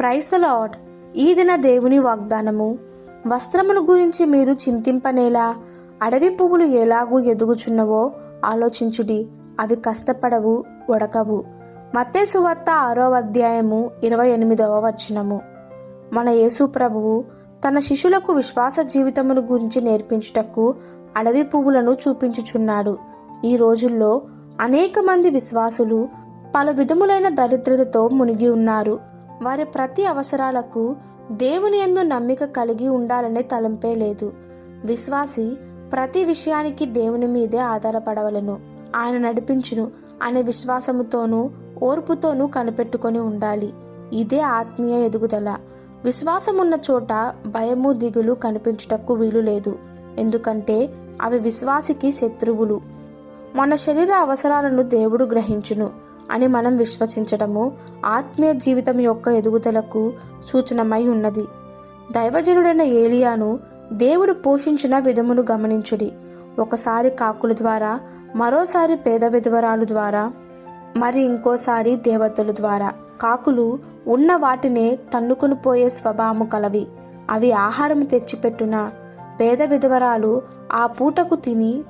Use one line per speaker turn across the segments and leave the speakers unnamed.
Price the lord ఈ దిన దేవుని వాగ్దానము. వస్త్రముల గురించి మీరు చింతింపనేలా అడవి పువ్వులు ఎలాగూ ఎదుగుచున్నవో ఆలోచించుడి అవి కష్టపడవు ఉడకవు మత్తేసు వత్త ఆరో అధ్యాయము ఇరవై ఎనిమిదవ వచనము. మన యేసు ప్రభువు తన శిష్యులకు విశ్వాస జీవితమును గురించి నేర్పించుటకు అడవి పువ్వులను చూపించుచున్నాడు. ఈ రోజుల్లో అనేక మంది విశ్వాసులు పలు విధములైన దరిద్రతతో మునిగి ఉన్నారు. వారి ప్రతి అవసరాలకు దేవుని ఎందు నమ్మిక కలిగి ఉండాలనే తలంపే లేదు. విశ్వాసి ప్రతి విషయానికి దేవుని మీదే ఆధారపడవలను. ఆయన నడిపించును అనే విశ్వాసముతోనూ ఓర్పుతోనూ కనిపెట్టుకొని ఉండాలి. ఇదే ఆత్మీయ ఎదుగుదల. విశ్వాసమున్న చోట భయము దిగులు కనిపించుటకు వీలు లేదు. ఎందుకంటే అవి విశ్వాసికి శత్రువులు. మన శరీర అవసరాలను దేవుడు గ్రహించును. అని మనం విశ్వసించడము ఆత్మీయ జీవితం యొక్క ఎదుగుదలకు సూచనమై ఉన్నది. దైవజనుడైన ఏలియాను దేవుడు పోషించిన విధమును గమనించుడి. ఒకసారి కాకుల ద్వారా మరోసారి పేద విధవరాలు ద్వారా మరి ఇంకోసారి దేవతల ద్వారా. కాకులు ఉన్న వాటినే తన్నుకుని పోయే స్వభావము కలవి. అవి ఆహారం తెచ్చిపెట్టున పేద విధవరాలు ఆ పూటకు తిని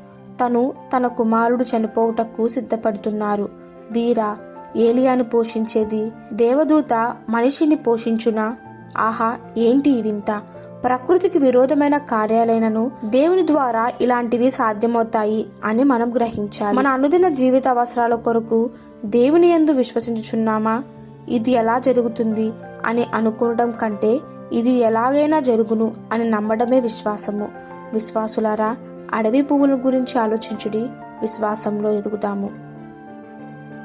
తను తన కుమారుడు చనిపోవుటకు సిద్ధపడుతున్నారు. వీర ఏలియాను పోషించేది దేవదూత మనిషిని పోషించునా? ఆహా ఏంటి ఈ వింత? ప్రకృతికి విరోధమైన కార్యాలైనను దేవుని ద్వారా ఇలాంటివి సాధ్యమవుతాయి అని మనం గ్రహించాలి. మన అనుదిన జీవిత అవసరాల కొరకు దేవుని యందు విశ్వసించుచున్నామా? ఇది ఎలా జరుగుతుంది అని అనుకోవడం కంటే ఇది ఎలాగైనా జరుగును అని నమ్మడమే విశ్వాసము. విశ్వాసులారా అడవి పువ్వుల గురించి ఆలోచించుడి విశ్వాసంలో ఎదుగుతాము